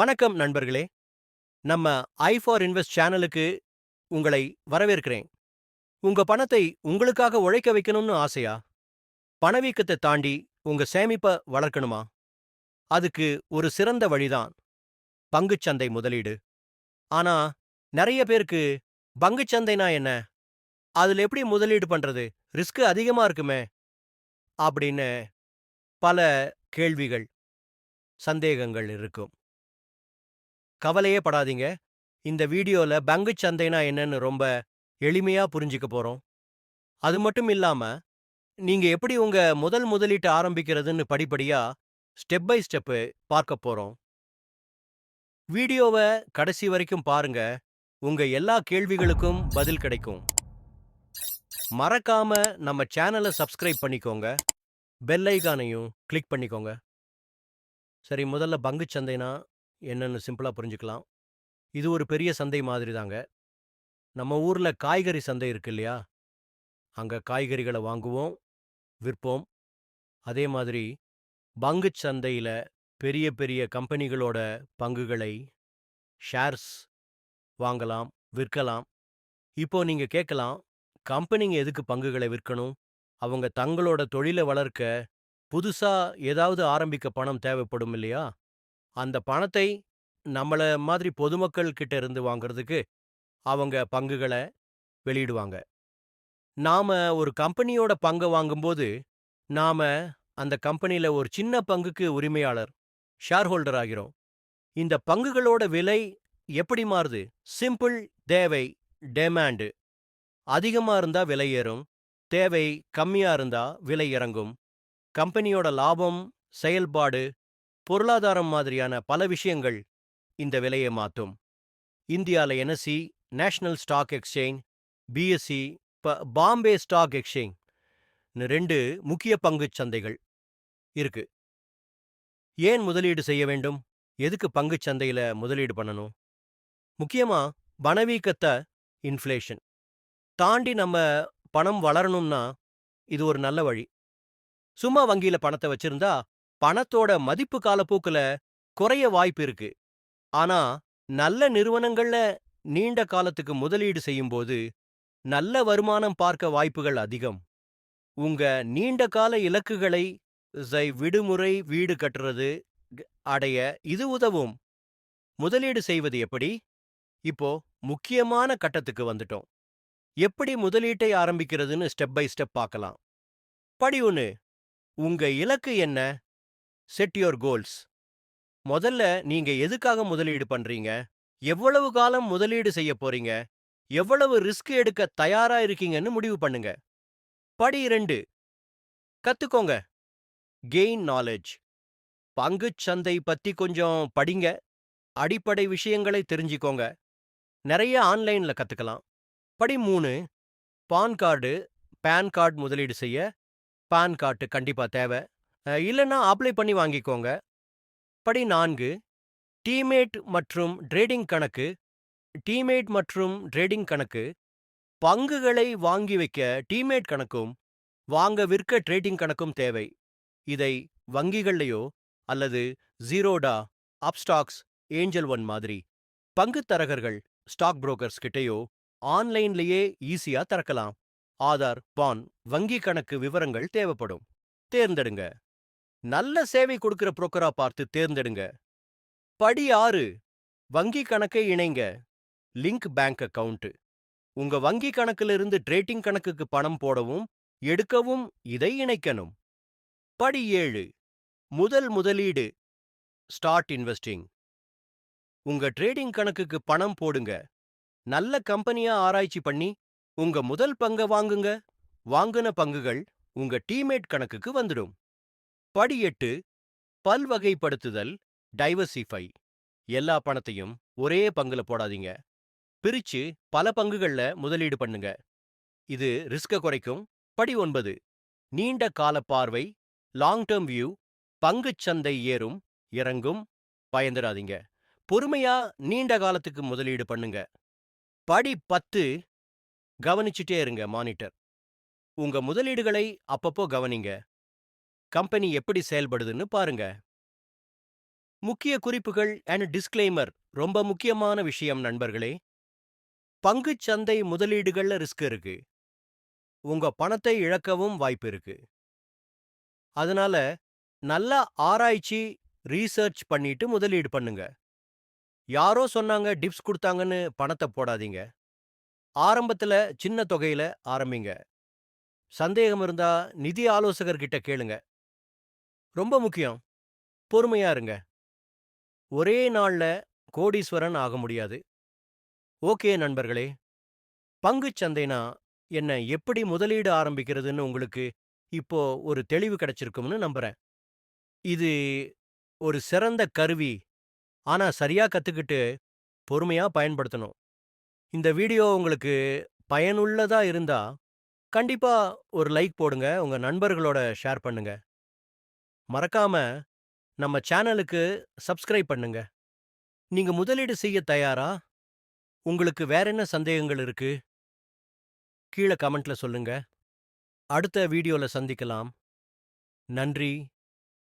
வணக்கம் நண்பர்களே. நம்ம ஐ ஃபார் இன்வெஸ்ட் சேனலுக்கு உங்களை வரவேற்கிறேன். உங்க பணத்தை உங்களுக்காக உழைக்க வைக்கணும்னு ஆசையா? பணவீக்கத்தை தாண்டி உங்க சேமிப்ப வளர்க்கணுமா? அதுக்கு ஒரு சிறந்த வழிதான் பங்குச்சந்தை முதலீடு. ஆனா நிறைய பேருக்கு பங்குச்சந்தைனா என்ன? அதுல எப்படி முதலீடு பண்றது? ரிஸ்க் அதிகமா இருக்குமே? அப்படின்னு பல கேள்விகள் சந்தேகங்கள் இருக்கும். கவலையே படாதீங்க. இந்த வீடியோல பங்குச் சந்தைனா என்னன்னு ரொம்ப எளிமையா புரிஞ்சுக்க போறோம். அது மட்டும் இல்லாம நீங்க எப்படி உங்க முதல் முதலீட்டை ஆரம்பிக்கிறதுன்னு படிப்படியா ஸ்டெப் பை ஸ்டெப்பு பார்க்க போறோம். வீடியோவை கடைசி வரைக்கும் பாருங்க. உங்க எல்லா கேள்விகளுக்கும் பதில் கிடைக்கும். மறக்காம நம்ம சேனலை சப்ஸ்கிரைப் பண்ணிக்கோங்க. பெல் ஐகானையும் கிளிக் பண்ணிக்கோங்க. சரி முதல்ல பங்குச் சந்தைனா என்னன்னு சிம்பிளா புரிஞ்சுக்கலாம். இது ஒரு பெரிய சந்தை மாதிரி தாங்க நம்ம ஊர்ல காய்கறி சந்தை இருக்கு இல்லையா? அங்க காய்கறிகளை வாங்குவோம் விற்போம். அதே மாதிரி பங்குச் சந்தையில பெரிய பெரிய கம்பெனிகளோட பங்குகளை ஷேர்ஸ் வாங்கலாம் விற்கலாம். இப்போ நீங்க கேட்கலாம் கம்பெனிங்க எதுக்கு பங்குகளை விற்கணும்? அவங்க தங்களோட தொழிலை வளர்க்க புதுசா ஏதாவது ஆரம்பிக்க பணம் தேவைப்படும் இல்லையா? அந்த பணத்தை நம்மள மாதிரி பொதுமக்கள் கிட்ட இருந்து வாங்குறதுக்கு அவங்க பங்குகளை வெளியிடுவாங்க. நாம ஒரு கம்பெனியோட பங்கை வாங்கும்போது நாம அந்த கம்பெனில ஒரு சின்ன பங்குக்கு உரிமையாளர் ஷேர் ஹோல்டர் ஆகிறோம். இந்த பங்குகளோட விலை எப்படி மாறுது? சிம்பிள் தேவை டெமாண்டு அதிகமா இருந்தா விலை ஏறும் தேவை கம்மியா இருந்தா விலை இறங்கும். கம்பெனியோட லாபம் செயல்பாடு பொருளாதாரம் மாதிரியான பல விஷயங்கள் இந்த விலையை மாற்றும். இந்தியால NSE national stock exchange BSE Bombay stock exchange ரெண்டு முக்கிய பங்குச் சந்தைகள் இருக்கு. ஏன் முதலீடு செய்ய வேண்டும்? எதுக்கு பங்குச் சந்தையில முதலீடு பண்ணணும்? முக்கியமா பணவீக்கத்தை இன்ஃப்ளேஷன் தாண்டி நம்ம பணம் வளரணும்னா இது ஒரு நல்ல வழி. சும்மா வங்கியில பணத்தை வச்சிருந்தா பணத்தோட மதிப்பு காலப்போக்குல குறைய வாய்ப்பு இருக்கு. ஆனா நல்ல நிறுவனங்கள்ல நீண்ட காலத்துக்கு முதலீடு செய்யும்போது நல்ல வருமானம் பார்க்க வாய்ப்புகள் அதிகம். உங்க நீண்ட கால இலக்குகளை விடுமுறை வீடு கட்டுறது அடைய இது உதவும். முதலீடு செய்வது எப்படி? இப்போ முக்கியமான கட்டத்துக்கு வந்துட்டோம். எப்படி முதலீட்டை ஆரம்பிக்கிறதுன்னு ஸ்டெப் பை ஸ்டெப் பார்க்கலாம் படி ஒன்று உங்க இலக்கு என்ன? செட் யோர் கோல்ஸ் முதல்ல நீங்க எதுக்காக முதலீடு பண்றீங்க? எவ்வளவு காலம் முதலீடு செய்ய போறீங்க? எவ்வளவு ரிஸ்க் எடுக்க தயாரா இருக்கீங்கன்னு முடிவு பண்ணுங்க. படி இரண்டு. கத்துக்கோங்க. கெயின் நாலேஜ் பங்குச் சந்தை பத்தி கொஞ்சம் படிங்க. அடிப்படை விஷயங்களை தெரிஞ்சுக்கோங்க. நிறைய ஆன்லைன்ல கத்துக்கலாம். படி மூணு. பான் கார்டு பேன் கார்டு முதலீடு செய்ய. பான் கார்டு கண்டிப்பா தேவை. அஹ், இல்லைன்னா அப்ளை பண்ணி வாங்கிக்கோங்க. படி நான்கு டீமேட் மற்றும் ட்ரேடிங் கணக்கு டீமேட் மற்றும் ட்ரேடிங் கணக்கு பங்குகளை வாங்கி வைக்க டீமேட் கணக்கும் வாங்க விற்க ட்ரேடிங் கணக்கும் தேவை. இதை வங்கிகள்லையோ அல்லது ஜீரோடா அப்ஸ்டாக்ஸ் ஏஞ்சல் ஒன் மாதிரி பங்குத் தரகர்கள் ஸ்டாக் புரோக்கர்ஸ் கிட்டேயோ ஆன்லைன்லயே ஈஸியா திறக்கலாம். ஆதார் பான் வங்கி கணக்கு விவரங்கள் தேவைப்படும். தேர்ந்தெடுங்க. நல்ல சேவை கொடுக்கிற புரோக்கரா பார்த்து தேர்ந்தெடுங்க. படி ஆறு வங்கி கணக்கை இணைங்க. Link bank account. உங்க வங்கி கணக்குல இருந்து கணக்குக்கு பணம் போடவும் எடுக்கவும் இதை இணைக்கணும். படி ஏழு முதல் முதலீடு ஸ்டார்ட் இன்வெஸ்டிங். உங்க ட்ரேடிங் கணக்குக்கு பணம் போடுங்க. நல்ல கம்பெனியா ஆராய்ச்சி பண்ணி உங்க முதல் பங்க வாங்குங்க. வாங்குன பங்குகள் உங்க டீமேட் கணக்குக்கு வந்துடும். படி எட்டு பல்வகைப்படுத்துதல் டைவர்சிஃபை எல்லா பணத்தையும் ஒரே பங்குல போடாதீங்க. பிரிச்சு பல பங்குகள்ல முதலீடு பண்ணுங்க. இது ரிஸ்க குறைக்கும். படி ஒன்பது நீண்ட கால பார்வை லாங் டேர்ம் வியூ பங்குச் சந்தை ஏறும் இறங்கும் பயந்துடாதீங்க. பொறுமையா நீண்ட காலத்துக்கு முதலீடு பண்ணுங்க. படி பத்து கவனிச்சுட்டே இருங்க மானிட்டர் உங்க முதலீடுகளை அப்பப்போ கவனிங்க. கம்பெனி எப்படி செயல்படுதுன்னு பாருங்க. முக்கிய குறிப்புகள் அண்ட் டிஸ்க்ளைமர் ரொம்ப முக்கியமான விஷயம் நண்பர்களே. பங்குச் சந்தை முதலீடுகள்ல ரிஸ்க் இருக்கு. உங்க பணத்தை இழக்கவும் வாய்ப்பு இருக்கு. அதனால நல்லா ஆராய்ச்சி ரீசர்ச் பண்ணிட்டு முதலீடு பண்ணுங்க. யாரோ சொன்னாங்க டிப்ஸ் கொடுத்தாங்கன்னு பணத்தை போடாதீங்க. ஆரம்பத்துல சின்ன தொகையில ஆரம்பிங்க. சந்தேகம் இருந்தா நிதி ஆலோசகர்கிட்ட கேளுங்க. ரொம்ப முக்கியம். பொறுமையா இருங்க. ஒரே நாள்ல கோடீஸ்வரன் ஆக முடியாது. ஓகே நண்பர்களே. பங்குச் சந்தைனா என்ன எப்படி முதலீடு ஆரம்பிக்கிறதுன்னு உங்களுக்கு இப்போ ஒரு தெளிவு கிடைச்சிருக்கும்னு நம்புறேன். இது ஒரு சிறந்த கருவி. ஆனா சரியா கத்துக்கிட்டு பொறுமையா பயன்படுத்தணும். இந்த வீடியோ உங்களுக்கு பயனுள்ளதா இருந்தா கண்டிப்பா ஒரு லைக் போடுங்க உங்க நண்பர்களோட ஷேர் பண்ணுங்க. மறக்காம நம்ம சேனலுக்கு சப்ஸ்கிரைப் பண்ணுங்க. நீங்க முதலீடு செய்ய தயாரா? உங்களுக்கு வேற என்ன சந்தேகங்கள் இருக்கு? கீழே கமெண்ட்ல சொல்லுங்க. அடுத்த வீடியோல சந்திக்கலாம். நன்றி.